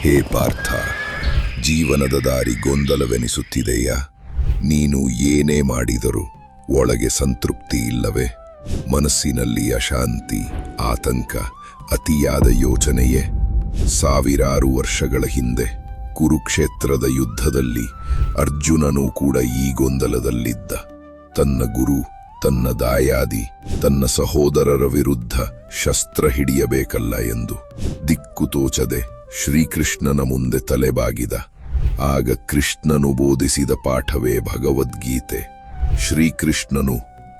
ಹೇ ಪಾರ್ಥ, ಜೀವನದ ದಾರಿ ಗೊಂದಲವೆನಿಸುತ್ತಿದೆಯಾ? ನೀನು ಏನೇ ಮಾಡಿದರೂ ಒಳಗೆ ಸಂತೃಪ್ತಿ ಇಲ್ಲವೇ? ಮನಸ್ಸಿನಲ್ಲಿ ಅಶಾಂತಿ, ಆತಂಕ, ಅತಿಯಾದ ಯೋಚನೆಯೇ? ಸಾವಿರಾರು ವರ್ಷಗಳ ಹಿಂದೆ ಕುರುಕ್ಷೇತ್ರದ ಯುದ್ಧದಲ್ಲಿ ಅರ್ಜುನನೂ ಕೂಡ ಈ ಗೊಂದಲದಲ್ಲಿದ್ದ. ತನ್ನ ಗುರು, ತನ್ನ ದಾಯಾದಿ, ತನ್ನ ಸಹೋದರರ ವಿರುದ್ಧ ಶಸ್ತ್ರ ಹಿಡಿಯಬೇಕಲ್ಲ ಎಂದು ದಿಕ್ಕು ತೋಚದೆ ಶ್ರೀಕೃಷ್ಣನ ಮುಂದೆ ತಲೆಬಾಗಿದ. ಆಗ ಕೃಷ್ಣನು ಬೋಧಿಸಿದ ಪಾಠವೇ ಭಗವದ್ಗೀತೆ. ಶ್ರೀಕೃಷ್ಣನು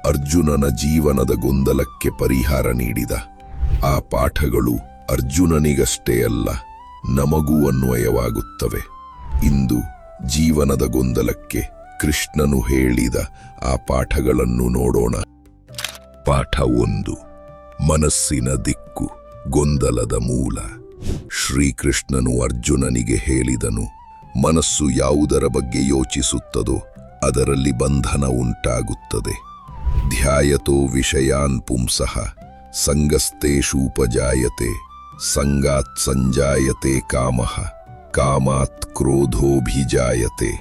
ಅರ್ಜುನನ ಜೀವನದ ಗೊಂದಲಕ್ಕೆ ಪರಿಹಾರ ನೀಡಿದ. ಆ ಪಾಠಗಳು ಅರ್ಜುನನಿಗಷ್ಟೇ ಅಲ್ಲ, ನಮಗೂ ಅನ್ವಯವಾಗುತ್ತವೆ. ಇಂದು ಜೀವನದ ಗೊಂದಲಕ್ಕೆ ಕೃಷ್ಣನು ಹೇಳಿದ ಆ ಪಾಠಗಳನ್ನು ನೋಡೋಣ. ಪಾಠ ಒಂದು, ಮನಸ್ಸಿನ ದಿಕ್ಕು, ಗೊಂದಲದ ಮೂಲ. ಶ್ರೀಕೃಷ್ಣನು ಅರ್ಜುನನಿಗೆ ಹೇಳಿದನು, ಮನಸ್ಸು ಯಾವುದರ ಬಗ್ಗೆ ಯೋಚಿಸುತ್ತದೋ ಅದರಲ್ಲಿ ಬಂಧನ ಉಂಟಾಗುತ್ತದೆ. ಧ್ಯಾಯತೋ ವಿಷಯಾನ್ ಪುಂಸಃ ಸಂಗಸ್ತೇಷೂಪಜಾಯತೆ ಸಂಗಾತ್ ಸಂಜಾಯತೆ ಕಾಮಃ, ಕಾಮಾತ್ ಕ್ರೋಧೋಭಿಜಾಯತೆ.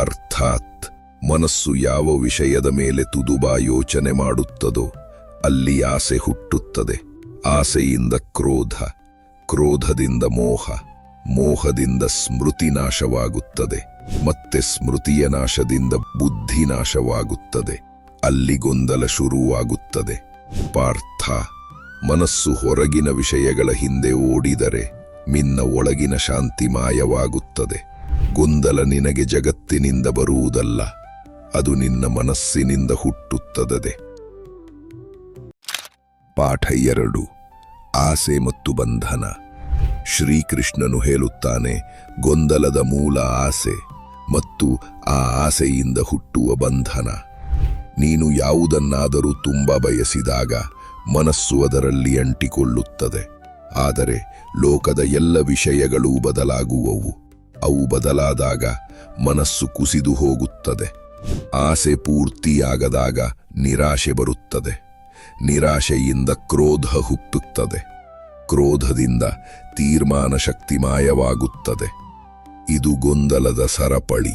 ಅರ್ಥಾತ್, ಮನಸ್ಸು ಯಾವ ವಿಷಯದ ಮೇಲೆ ತುದುಬಾ ಯೋಚನೆ ಮಾಡುತ್ತದೋ ಅಲ್ಲಿ ಆಸೆ ಹುಟ್ಟುತ್ತದೆ. ಆಸೆಯಿಂದ ಕ್ರೋಧ ಕ್ರೋಧದಿಂದ ಮೋಹ, ಮೋಹದಿಂದ ಸ್ಮೃತಿ ನಾಶವಾಗುತ್ತದೆ, ಮತ್ತೆ ಸ್ಮೃತಿಯ ನಾಶದಿಂದ ಬುದ್ಧಿ ನಾಶವಾಗುತ್ತದೆ, ಅಲ್ಲಿ ಗೊಂದಲ ಶುರುವಾಗುತ್ತದೆ. ಪಾರ್ಥ, ಮನಸ್ಸು ಹೊರಗಿನ ವಿಷಯಗಳ ಹಿಂದೆ ಓಡಿದರೆ ನಿನ್ನ ಒಳಗಿನ ಶಾಂತಿ ಮಾಯವಾಗುತ್ತದೆ. ಗೊಂದಲ ನಿನಗೆ ಜಗತ್ತಿನಿಂದ ಬರುವುದಲ್ಲ, ಅದು ನಿನ್ನ ಮನಸ್ಸಿನಿಂದ ಹುಟ್ಟುತ್ತದೆ. ಪಾಠ ಎರಡು. ಆಸೆ ಮತ್ತು ಬಂಧನ. ಶ್ರೀಕೃಷ್ಣನು ಹೇಳುತ್ತಾನೆ, ಗೊಂದಲದ ಮೂಲ ಆಸೆ ಮತ್ತು ಆ ಆಸೆಯಿಂದ ಹುಟ್ಟುವ ಬಂಧನ. ನೀನು ಯಾವುದನ್ನಾದರೂ ತುಂಬ ಬಯಸಿದಾಗ ಮನಸ್ಸು ಅದರಲ್ಲಿ ಅಂಟಿಕೊಳ್ಳುತ್ತದೆ. ಆದರೆ ಲೋಕದ ಎಲ್ಲ ವಿಷಯಗಳೂ ಬದಲಾಗುವವು. ಅವು ಬದಲಾದಾಗ ಮನಸ್ಸು ಕುಸಿದು ಹೋಗುತ್ತದೆ. ಆಸೆ ಪೂರ್ತಿಯಾಗದಾಗ ನಿರಾಶೆ ಬರುತ್ತದೆ. ನಿರಾಶೆಯಿಂದ ಕ್ರೋಧ ಹುಟ್ಟುತ್ತದೆ. ಕ್ರೋಧದಿಂದ ತೀರ್ಮಾನ ಶಕ್ತಿ ಮಾಯವಾಗುತ್ತದೆ. ಇದು ಗೊಂದಲದ ಸರಪಳಿ.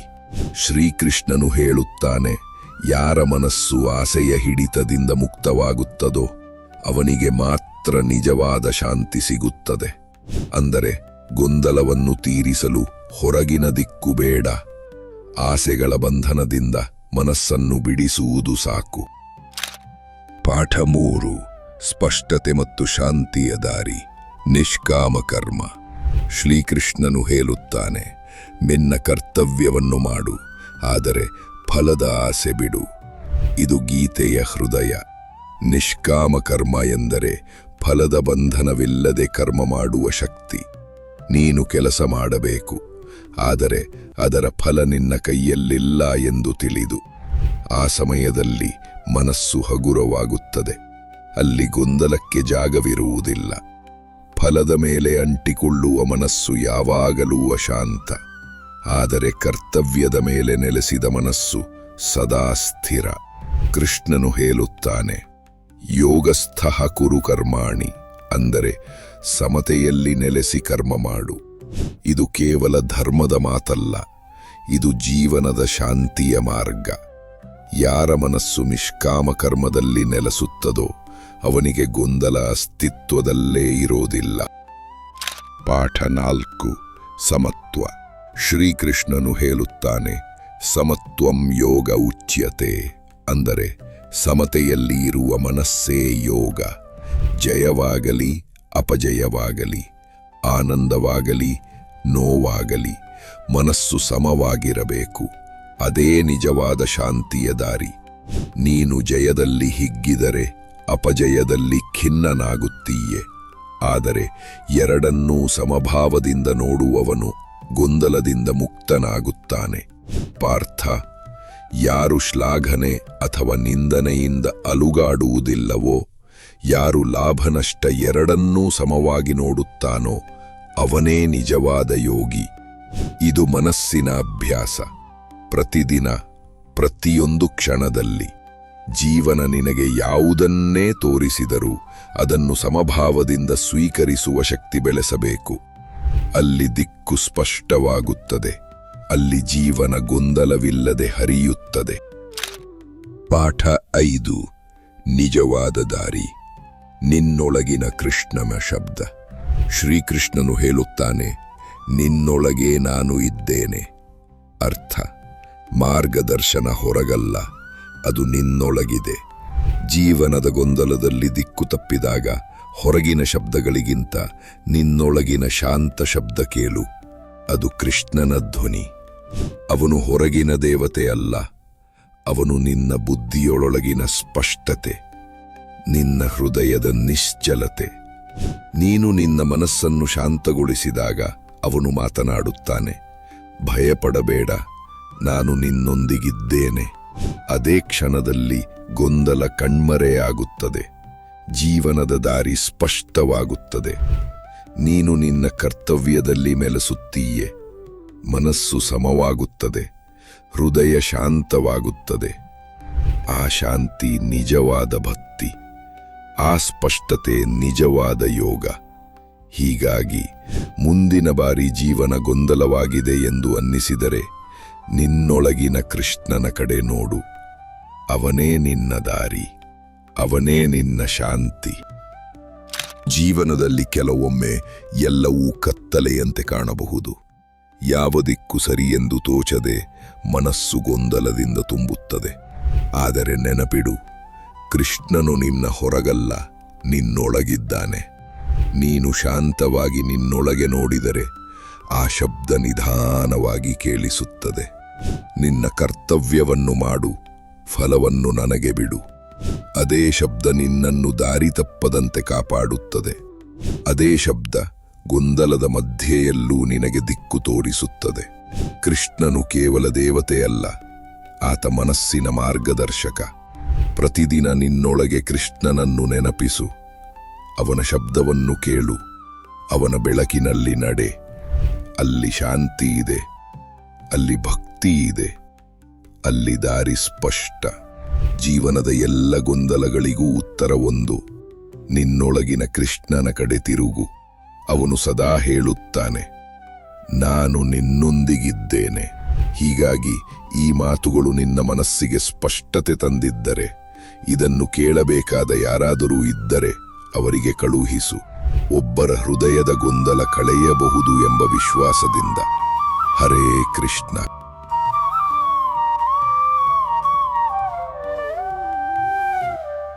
ಶ್ರೀಕೃಷ್ಣನು ಹೇಳುತ್ತಾನೆ, ಯಾರ ಮನಸ್ಸು ಆಸೆಯ ಹಿಡಿತದಿಂದ ಮುಕ್ತವಾಗುತ್ತದೋ, ಅವನಿಗೆ ಮಾತ್ರ ನಿಜವಾದ ಶಾಂತಿ ಸಿಗುತ್ತದೆ. ಅಂದರೆ ಗೊಂದಲವನ್ನು ತೀರಿಸಲು ಹೊರಗಿನ ದಿಕ್ಕು ಬೇಡ. ಆಸೆಗಳ ಬಂಧನದಿಂದ ಮನಸ್ಸನ್ನು ಬಿಡಿಸುವುದು ಸಾಕು. ಪಾಠ ಮೂರು, ಸ್ಪಷ್ಟತೆ ಮತ್ತು ಶಾಂತಿಯ ದಾರಿ, ನಿಷ್ಕಾಮ ಕರ್ಮ. ಶ್ರೀಕೃಷ್ಣನು ಹೇಳುತ್ತಾನೆ, ನಿನ್ನ ಕರ್ತವ್ಯವನ್ನು ಮಾಡು, ಆದರೆ ಫಲದ ಆಸೆ ಬಿಡು. ಇದು ಗೀತೆಯ ಹೃದಯ. ನಿಷ್ಕಾಮ ಕರ್ಮ ಎಂದರೆ ಫಲದ ಬಂಧನವಿಲ್ಲದೆ ಕರ್ಮ ಮಾಡುವ ಶಕ್ತಿ. ನೀನು ಕೆಲಸ ಮಾಡಬೇಕು, ಆದರೆ ಅದರ ಫಲ ನಿನ್ನ ಕೈಯಲ್ಲಿಲ್ಲ ಎಂದು ತಿಳಿದು. ಆ ಸಮಯದಲ್ಲಿ ಮನಸ್ಸು ಹಗುರವಾಗುತ್ತದೆ. ಅಲ್ಲಿ ಗೊಂದಲಕ್ಕೆ ಜಾಗವಿರುವುದಿಲ್ಲ. ಫಲದ ಮೇಲೆ ಅಂಟಿಕೊಳ್ಳುವ ಮನಸ್ಸು ಯಾವಾಗಲೂ ಅಶಾಂತ. ಆದರೆ ಕರ್ತವ್ಯದ ಮೇಲೆ ನೆಲೆಸಿದ ಮನಸ್ಸು ಸದಾ ಸ್ಥಿರ. ಕೃಷ್ಣನು ಹೇಳುತ್ತಾನೆ, ಯೋಗಸ್ಥಃ ಕುರು ಕರ್ಮಾಣಿ, ಅಂದರೆ ಸಮತೆಯಲ್ಲಿ ನೆಲೆಸಿ ಕರ್ಮ ಮಾಡು. ಇದು ಕೇವಲ ಧರ್ಮದ ಮಾತಲ್ಲ, ಇದು ಜೀವನದ ಶಾಂತಿಯ ಮಾರ್ಗ. ಯಾರ ಮನಸ್ಸು ನಿಷ್ಕಾಮ ಕರ್ಮದಲ್ಲಿ ನೆಲೆಸುತ್ತದೋ ಅವನಿಗೆ ಗೊಂದಲ ಅಸ್ತಿತ್ವದಲ್ಲೇ ಇರೋದಿಲ್ಲ. ಪಾಠ ನಾಲ್ಕು, ಸಮತ್ವ. ಶ್ರೀಕೃಷ್ಣನು ಹೇಳುತ್ತಾನೆ, ಸಮತ್ವಂ ಯೋಗ ಉಚ್ಯತೆ. ಅಂದರೆ, ಸಮತೆಯಲ್ಲಿ ಇರುವ ಮನಸ್ಸೇ ಯೋಗ. ಜಯವಾಗಲಿ, ಅಪಜಯವಾಗಲಿ, ಆನಂದವಾಗಲಿ, ನೋವಾಗಲಿ, ಮನಸ್ಸು ಸಮವಾಗಿರಬೇಕು. ಅದೇ ನಿಜವಾದ ಶಾಂತಿಯ ದಾರಿ. ನೀನು ಜಯದಲ್ಲಿ ಹಿಗ್ಗಿದರೆ ಅಪಜಯದಲ್ಲಿ ಖಿನ್ನನಾಗುತ್ತೀಯೆ. ಆದರೆ ಎರಡನ್ನೂ ಸಮಭಾವದಿಂದ ನೋಡುವವನು ಗೊಂದಲದಿಂದ ಮುಕ್ತನಾಗುತ್ತಾನೆ. ಪಾರ್ಥ, ಯಾರು ಶ್ಲಾಘನೆ ಅಥವಾ ನಿಂದನೆಯಿಂದ ಅಲುಗಾಡುವುದಿಲ್ಲವೋ, ಯಾರು ಲಾಭನಷ್ಟ ಎರಡನ್ನೂ ಸಮವಾಗಿ ನೋಡುತ್ತಾನೋ, ಅವನೇ ನಿಜವಾದ ಯೋಗಿ. ಇದು ಮನಸ್ಸಿನ ಅಭ್ಯಾಸ. ಪ್ರತಿದಿನ, ಪ್ರತಿಯೊಂದು ಕ್ಷಣದಲ್ಲಿ ಜೀವನ ನಿನಗೆ ಯಾವುದನ್ನೇ ತೋರಿಸಿದರೂ ಅದನ್ನು ಸಮಭಾವದಿಂದ ಸ್ವೀಕರಿಸುವ ಶಕ್ತಿ ಬೆಳೆಸಬೇಕು. ಅಲ್ಲಿ ದಿಕ್ಕು ಸ್ಪಷ್ಟವಾಗುತ್ತದೆ, ಅಲ್ಲಿ ಜೀವನ ಗೊಂದಲವಿಲ್ಲದೆ ಹರಿಯುತ್ತದೆ. ಪಾಠ ಐದು, ನಿಜವಾದ ದಾರಿ, ನಿನ್ನೊಳಗಿನ ಕೃಷ್ಣನ ಶಬ್ದ. ಶ್ರೀಕೃಷ್ಣನು ಹೇಳುತ್ತಾನೆ, ನಿನ್ನೊಳಗೆ ನಾನು ಇದ್ದೇನೆ. ಅರ್ಥ. ಮಾರ್ಗದರ್ಶನ ಹೊರಗಲ್ಲ. ಅದು ನಿನ್ನೊಳಗಿದೆ. ಜೀವನದ ಗೊಂದಲದಲ್ಲಿ ದಿಕ್ಕು ತಪ್ಪಿದಾಗ ಹೊರಗಿನ ಶಬ್ದಗಳಿಗಿಂತ ನಿನ್ನೊಳಗಿನ ಶಾಂತ ಶಬ್ದ ಕೇಳು. ಅದು ಕೃಷ್ಣನ ಧ್ವನಿ. ಅವನು ಹೊರಗಿನ ದೇವತೆ ಅಲ್ಲ. ಅವನು ನಿನ್ನ ಬುದ್ಧಿಯೊಳಗಿನ ಸ್ಪಷ್ಟತೆ. ನಿನ್ನ ಹೃದಯದ ನಿಶ್ಚಲತೆ. ನೀನು ನಿನ್ನ ಮನಸ್ಸನ್ನು ಶಾಂತಗೊಳಿಸಿದಾಗ ಅವನು ಮಾತನಾಡುತ್ತಾನೆ. ಭಯಪಡಬೇಡ. ನಾನು ನಿನ್ನೊಂದಿಗಿದ್ದೇನೆ. ಅದೇ ಕ್ಷಣದಲ್ಲಿ ಗೊಂದಲ ಕಣ್ಮರೆಯಾಗುತ್ತದೆ. ಜೀವನದ ದಾರಿ ಸ್ಪಷ್ಟವಾಗುತ್ತದೆ. ನೀನು ನಿನ್ನ ಕರ್ತವ್ಯದಲ್ಲಿ ಮೆಲಸುತ್ತೀಯೆ. ಮನಸ್ಸು ಸಮವಾಗುತ್ತದೆ. ಹೃದಯ ಶಾಂತವಾಗುತ್ತದೆ. ಆ ಶಾಂತಿ ನಿಜವಾದ ಭಕ್ತಿ. ಆ ಸ್ಪಷ್ಟತೆ ನಿಜವಾದ ಯೋಗ. ಹೀಗಾಗಿ ಮುಂದಿನ ಬಾರಿ ಜೀವನ ಗೊಂದಲವಾಗಿದೆ ಎಂದು ಅನ್ನಿಸಿದರೆ ನಿನ್ನೊಳಗಿನ ಕೃಷ್ಣನ ಕಡೆ ನೋಡು. ಅವನೇ ನಿನ್ನ ದಾರಿ, ಅವನೇ ನಿನ್ನ ಶಾಂತಿ. ಜೀವನದಲ್ಲಿ ಕೆಲವೊಮ್ಮೆ ಎಲ್ಲವೂ ಕತ್ತಲೆಯಂತೆ ಕಾಣಬಹುದು. ಯಾವ ದಿಕ್ಕು ಸರಿ ಎಂದು ತೋಚದೆ ಮನಸ್ಸು ಗೊಂದಲದಿಂದ ತುಂಬುತ್ತದೆ. ಆದರೆ ನೆನಪಿಡು, ಕೃಷ್ಣನು ನಿನ್ನ ಹೊರಗಲ್ಲ, ನಿನ್ನೊಳಗಿದ್ದಾನೆ. ನೀನು ಶಾಂತವಾಗಿ ನಿನ್ನೊಳಗೆ ನೋಡಿದರೆ ಆ ಶಬ್ದ ನಿಧಾನವಾಗಿ ಕೇಳಿಸುತ್ತದೆ. ನಿನ್ನ ಕರ್ತವ್ಯವನ್ನು ಮಾಡು, ಫಲವನ್ನು ನನಗೆ ಬಿಡು. ಅದೇ ಶಬ್ದ ನಿನ್ನನ್ನು ದಾರಿ ತಪ್ಪದಂತೆ ಕಾಪಾಡುತ್ತದೆ. ಅದೇ ಶಬ್ದ ಗೊಂದಲದ ಮಧ್ಯೆಯಲ್ಲೂ ನಿನಗೆ ದಿಕ್ಕು ತೋರಿಸುತ್ತದೆ. ಕೃಷ್ಣನು ಕೇವಲ ದೇವತೆಯಲ್ಲ ಆತ ಮನಸ್ಸಿನ ಮಾರ್ಗದರ್ಶಕ. ಪ್ರತಿದಿನ ನಿನ್ನೊಳಗೆ ಕೃಷ್ಣನನ್ನು ನೆನಪಿಸು. ಅವನ ಶಬ್ದವನ್ನು ಕೇಳು, ಅವನ ಬೆಳಕಿನಲ್ಲಿ ನಡೆ. ಅಲ್ಲಿ ಶಾಂತಿ ಇದೆ, ಅಲ್ಲಿ ಭಕ್ತಿ ಇದೆ, ಅಲ್ಲಿ ದಾರಿ ಸ್ಪಷ್ಟ. ಜೀವನದ ಎಲ್ಲ ಗೊಂದಲಗಳಿಗೂ ಉತ್ತರ ಒಂದು. ನಿನ್ನೊಳಗಿನ ಕೃಷ್ಣನ ಕಡೆ ತಿರುಗು, ಅವನು ಸದಾ ಹೇಳುತ್ತಾನೆ, ನಾನು ನಿನ್ನೊಂದಿಗಿದ್ದೇನೆ. ಹೀಗಾಗಿ ಈ ಮಾತುಗಳು ನಿನ್ನ ಮನಸ್ಸಿಗೆ ಸ್ಪಷ್ಟತೆ ತಂದಿದ್ದರೆ, ಇದನ್ನು ಕೇಳಬೇಕಾದ ಯಾರಾದರೂ ಇದ್ದರೆ ಅವರಿಗೆ ಕಳುಹಿಸು. ಒಬ್ಬರ ಹೃದಯದ ಗೊಂದಲ ಕಳೆಯಬಹುದು ಎಂಬ ವಿಶ್ವಾಸದಿಂದ ಹರೇ ಕೃಷ್ಣ.